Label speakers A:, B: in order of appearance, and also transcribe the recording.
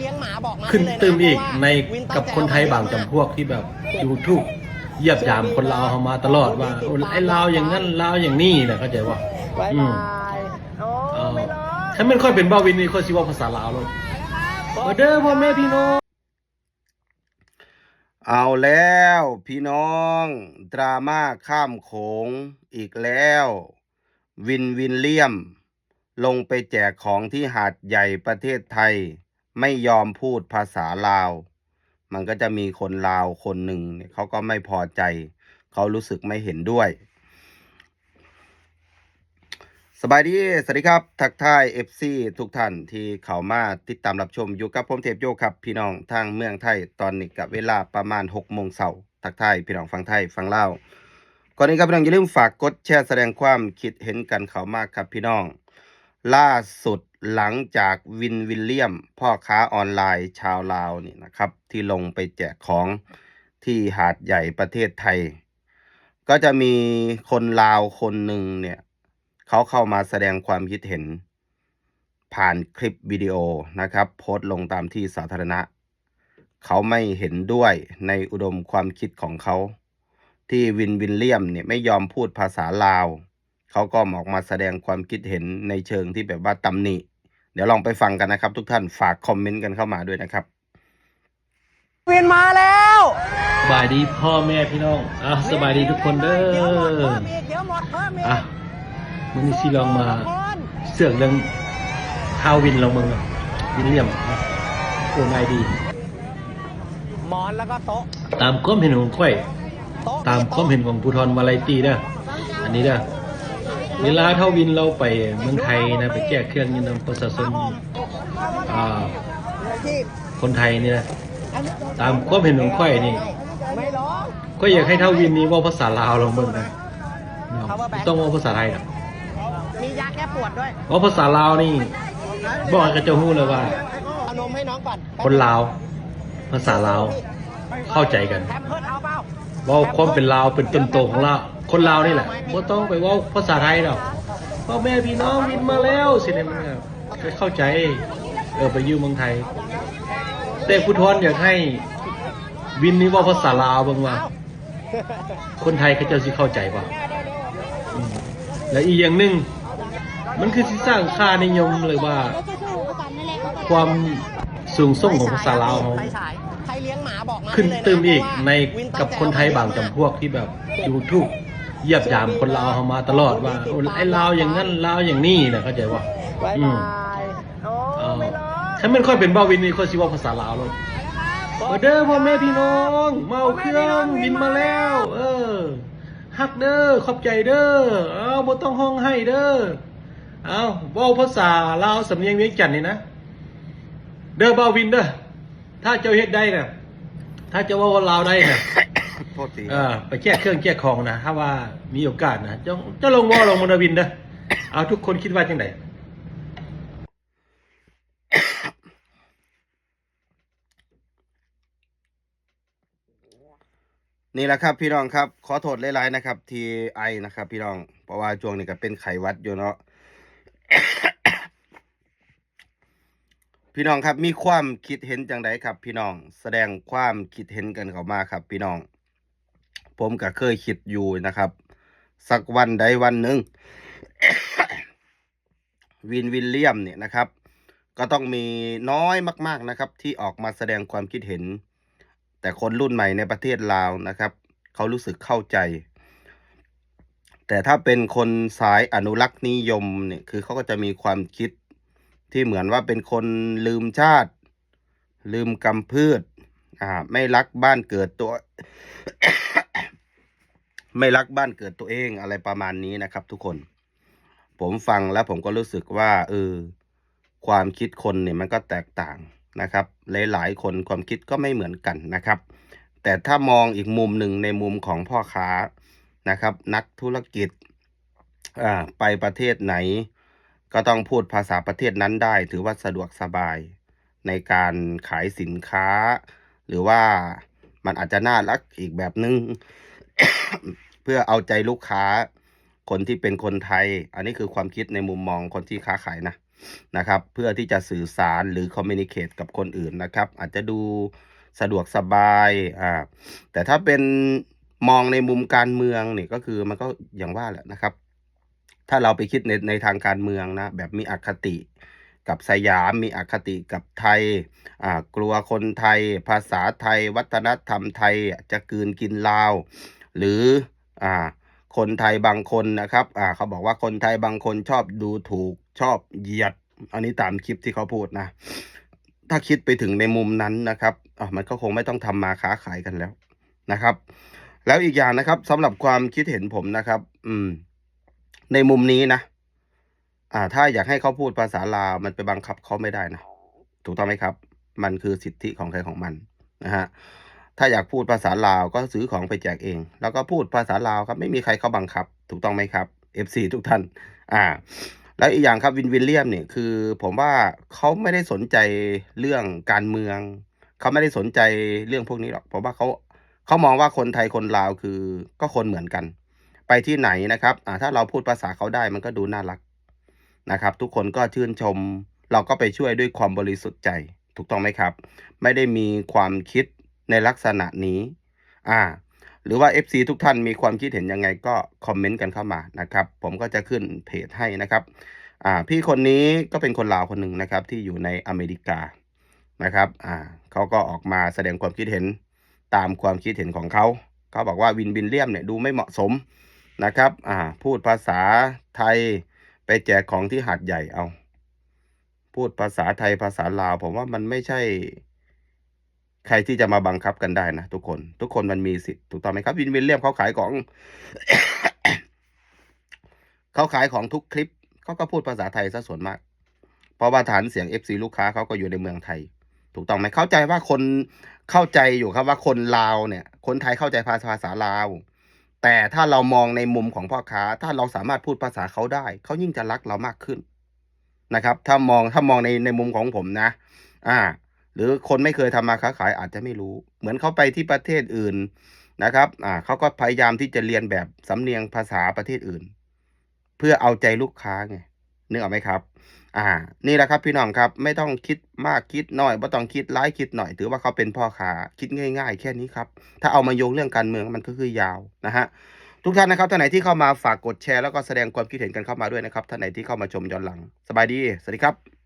A: เลี้ยงหมาบอกมา
B: ขึ้น
A: ได้เลยะ
B: ตึมอีก
A: เพราะว่า
B: ใน
A: วิตั้
B: กับ
A: ใจ
B: คนไทย
A: เอ
B: บาง
A: เอะม
B: จำพวกที่แบบยูทูบเหยียบยามคนลาวเขามาตลอดว่าโอ้ไอ้ลาวอย่างนั้นลาวอย่างนี้นะเข้าใจว่า
A: บาย
B: อืม
A: บายโอ้
B: เออ
A: ไม่ร้อง
B: ถ้ามันค่อยเป็นบ้าวินนี่ค่อยสิเว่าภาษาลาวเลยมาเด้อพ่อแม่พี่น้อง
C: เอาแล้วพี่น้อง ดราม่าข้ามโขงอีกแล้ว วินวินเลียม ลงไปแจกของที่หาดใหญ่ประเทศไทย ไม่ยอมพูดภาษาลาว มันก็จะมีคนลาวคนหนึ่งเนี่ยเขาก็ไม่พอใจ เขารู้สึกไม่เห็นด้วย สบายดี สวัสดีครับ ทักทาย FC ทุกท่านที่เข้ามาติดตามรับชมอยู่กับผมเทพโยครับ พี่น้องทางเมืองไทยตอนนี้กับเวลาประมาณ6โมงเช้าทักทายพี่น้องฟังไทยฟังเล่าวก่อนนี้ครับพี่น้องอย่าลืมฝากกดแชร์แสดงความคิดเห็นกันเข้ามากครับพี่น้อง ล่าสุด หลังจากวินวิลเลียม พ่อค้าออนไลน์ชาวลาวนี่นะครับ ที่ลงไปแจกของที่หาดใหญ่ประเทศไทย ก็จะมีคนลาวคนหนึ่งเนี่ยเขาเข้ามาแสดงความคิดเห็น ผ่านคลิปวิดีโอนะครับ โพสต์ลงตามที่สาธารณะ เขาไม่เห็นด้วยในอุดมความคิดของเขา ที่วินวินเลียมเนี่ยไม่ยอมพูดภาษาลาวเขาก็ออกมาแสดงความคิดเห็นในเชิงที่แบบว่าตำหนิ เดี๋ยวลองไปฟังกันนะครับ ทุกท่านฝากคอมเมนต์กันเข้ามาด้วยนะครับ
A: วินมาแล้ว
B: สบายดีพ่อแม่พี่น้องอะสบายดีทุกคนเด้อ
A: เดี๋ยวหมดเพิ่มอีกเดี๋ยวหมดเพิ่มอีก
B: อะมันนี่สิลองมา
A: คน
B: เสือกเรื่องท้าววินเราเมืองอะวินเลียมนะโอ้นายดี
A: หมอนแล้วก็โต๊ะ
B: ตามความเห็นของค่อย
A: โต๊ะ
B: ตามความเห็นของภูทรวาไรตีเด้ออันนี้เด้อ เวลาเท่าวินเราไปเมืองไทยนะไปแจกเครื่องยืนนำประชาชนอ่า
A: ที่
B: คนไทยเนี่ยนะตามความเห็นของค่อยนี่
A: ไม่ร้อง
B: ก็อยากให้เท่าวินนี้เว่าภาษาลาวลองเบิ่งนะเนาะไม่ต้องเว่าภาษาไทยหรอก
A: มียาแก้ปวดด้วย
B: เว่าภาษาลาวนี่บอกให้กระเจ้าฮู้เลยว่า
A: เอานมให้น้องก่อน
B: คนลาว ภาษาลาวเข้าใจกัน
A: แถมเพิ่มเอาเปล่า
B: เว่าความเป็นลาวเป็นต้นโตของลาว คนลาวนี่แหละบ่ต้องไปเว่าภาษาไทยหรอกพ่อแม่พี่น้องวินมาแล้วสิเนี่ยมันก็เข้าใจ เออไปอยู่เมืองไทย แต่ผู้ทอนอยากให้วินนี่เว่าภาษาลาวเบ้างว่า คนไทยเขาเจะสิเข้าใจป่ะอืมและอีกอย่างหนึ่งมันคือสิสร้างค่านิยมเลยว่า ความสูงส่งของภาษาลาวเขา
A: ไฟฉายใครเลี้ยงหมาบอกมา
B: ขึ้น
A: ได้เลยะ
B: ตึมอีก
A: เพราะว่า
B: ใน
A: วิตั้
B: กับคนไทยบางจำพวกที่แบบยูทูบ เหยียบยามคนลาวเขามาตลอดว่าโอ้ไอ้ลาวอย่างนั้นลาวอย่างนี้นะเข้าใจว่า
A: บาย
B: อืม
A: บายโอ้
B: เออ
A: ไม่ร้อง
B: ถ้ามันค่อยเป็นบ้าวินนี่ค่อยสิเว่าภาษาลาวเลยมาเด้อพ่อแม่พี่น้องเมาเครื่องบินมาแล้ว เออฮักเด้อขอบใจเด้อเอาบ่ต้องห้องให้เด้อเอาเว้าภาษาลาวสำเนียงเวียงจันทน์นี่นะเด้อบ้าวินเด้อถ้าเจ้าเฮ็ดได้น่ะถ้าเจ้าเว่าลาวได้น่ะ
C: โทษที
B: เออไปแก้เครื่องแก้ของนะถ้าว่ามีโอกาสนะเจ้าเจ้าลงวอลงมนาวินเด้อเอาทุกคนคิดว่าจังได
C: นี่แหละครับพี่น้องครับ ขอโทษหลายๆนะครับ ที่ไอนะครับ พี่น้อง เพราะว่าช่วงนี้ก็เป็นไข้หวัดอยู่เนาะพี่น้องครับมีความคิดเห็นจังไดครับ พี่น้องแสดงความคิดเห็นกันเข้ามาครับ พี่น้อง ผมก็เคยคิดอยู่นะครับ สักวันใดวันหนึ่งวินวิลเลียมเนี่ยนะครับ ก็ต้องมีน้อยมาก ๆนะครับ ที่ออกมาแสดงความคิดเห็น แต่คนรุ่นใหม่ในประเทศลาวนะครับ เขารู้สึกเข้าใจ แต่ถ้าเป็นคนสายอนุรักษ์นิยมเนี่ยคือเขาก็จะมีความคิดที่เหมือนว่าเป็นคนลืมชาติ ลืมกำพืชอ่าไม่รักบ้านเกิดตัว ไม่รักบ้านเกิดตัวเองอะไรประมาณนี้นะครับ ทุกคน ผมฟังแล้วผมก็รู้สึกว่าเออความคิดคนเนี่ยมันก็แตกต่างนะครับ หลายๆคนความคิดก็ไม่เหมือนกันนะครับ แต่ถ้ามองอีกมุมหนึ่งในมุมของพ่อค้านะครับ นักธุรกิจอ่าไปประเทศไหน ก็ต้องพูดภาษาประเทศนั้นได้ ถือว่าสะดวกสบาย ในการขายสินค้า หรือว่ามันอาจจะน่ารักอีกแบบนึง เพื่อเอาใจลูกค้าคนที่เป็นคนไทย อันนี้คือความคิดในมุมมองคนที่ค้าขายนะนะครับ เพื่อที่จะสื่อสารหรือคอมมิ n นิเค e กับคนอื่นนะครับ อาจจะดูสะดวกสบายอ่าแต่ถ้าเป็นมองในมุมการเมืองเนี่ยก็คือมันก็อย่างว่าแหละนะครับ ถ้าเราไปคิดในในทางการเมืองนะ แบบมีอคติกับสยามมีอคติกับไทยอ่ากลัวคนไทย ภาษาไทย วัฒนธรรมไทยจะกืนกินลาว หรืออ่าคนไทยบางคนนะครับอ่าเขาบอกว่าคนไทยบางคนชอบดูถูกชอบเหยียด อันนี้ตามคลิปที่เขาพูดนะ ถ้าคิดไปถึงในมุมนั้นนะครับอะมันก็คงไม่ต้องทำมาค้าขายกันแล้วนะครับ แล้วอีกอย่างนะครับสำหรับความคิดเห็นผมนะครับ อืม ในมุมนี้นะอ่า ถ้าอยากให้เขาพูดภาษาลาวมันไปบังคับเขาไม่ได้นะ ถูกต้องไหมครับ มันคือสิทธิของใครของมันนะฮะ ถ้าอยากพูดภาษาลาวก็ซื้อของไปแจกเอง แล้วก็พูดภาษาลาวครับไม่มีใครเขาบังคับ ถูกต้องไหมครับ FC ทุกท่าน อ่า แล้วอีกอย่างครับวินวิลเลียมเนี่ยคือผมว่าเขาไม่ได้สนใจเรื่องการเมือง เขาไม่ได้สนใจเรื่องพวกนี้หรอกเพราะว่าเขาเขามองว่าคนไทยคนลาวคือก็คนเหมือนกัน ไปที่ไหนนะครับอ่าถ้าเราพูดภาษาเขาได้มันก็ดูน่ารักนะครับ ทุกคนก็ชื่นชม เราก็ไปช่วยด้วยความบริสุทธิ์ใจ ถูกต้องไหมครับ ไม่ได้มีความคิด ในลักษณะนี้ อ่า หรือว่า FC ทุกท่านมีความคิดเห็นยังไงก็คอมเมนต์กันเข้ามานะครับ ผมก็จะขึ้นเพจให้นะครับ อ่า พี่คนนี้ก็เป็นคนลาวคนหนึ่งนะครับ ที่อยู่ในอเมริกานะครับ อ่าเขาก็ออกมาแสดงความคิดเห็นตามความคิดเห็นของเขาเขาบอกว่าวินบินเลียมเนี่ยดูไม่เหมาะสมนะครับ อ่า พูดภาษาไทยไปแจกของที่หาดใหญ่เอา พูดภาษาไทยภาษาลาว ผมว่ามันไม่ใช่ ใครที่จะมาบังคับกันได้นะทุกคน ทุกคนมันมีสิทธิ์ถูกต้องไหมครับวินวินเลียมเขาขายของ เขาขายของทุกคลิปเขาก็พูดภาษาไทยซะส่วนมาก เพราะว่าฐานเสียง FC ลูกค้าเขาก็อยู่ในเมืองไทย ถูกต้องไหมเข้าใจว่าคนเข้าใจอยู่ครับว่าคนลาวเนี่ย คนไทยเข้าใจภาษาภาษาลาว แต่ถ้าเรามองในมุมของพ่อค้า ถ้าเราสามารถพูดภาษาเขาได้เขายิ่งจะรักเรามากขึ้นนะครับ ถ้ามองถ้ามองในในมุมของผมนะ อ่า หรือคนไม่เคยทำมาค้าขายอาจจะไม่รู้ เหมือนเขาไปที่ประเทศอื่นนะครับอ่าเขาก็พยายามที่จะเรียนแบบสำเนียงภาษาประเทศอื่น เพื่อเอาใจลูกค้าไงนึกออกไหมครับ อ่า นี่แหละครับพี่น้องครับ ไม่ต้องคิดมากคิดน้อยไม่ต้องคิดร้ายคิดหน่อย ถือว่าเขาเป็นพ่อค้าคิดง่าย ๆ แค่นี้ครับ ถ้าเอามาโยงเรื่องการเมืองมันก็คือยาวนะฮะทุกท่านนะครับท่านไหนที่เข้ามาฝากกดแชร์แล้วก็แสดงความคิดเห็นกันเข้ามาด้วยนะครับท่านไหนที่เข้ามาชมย้อนหลัง สบายดี สวัสดีครับ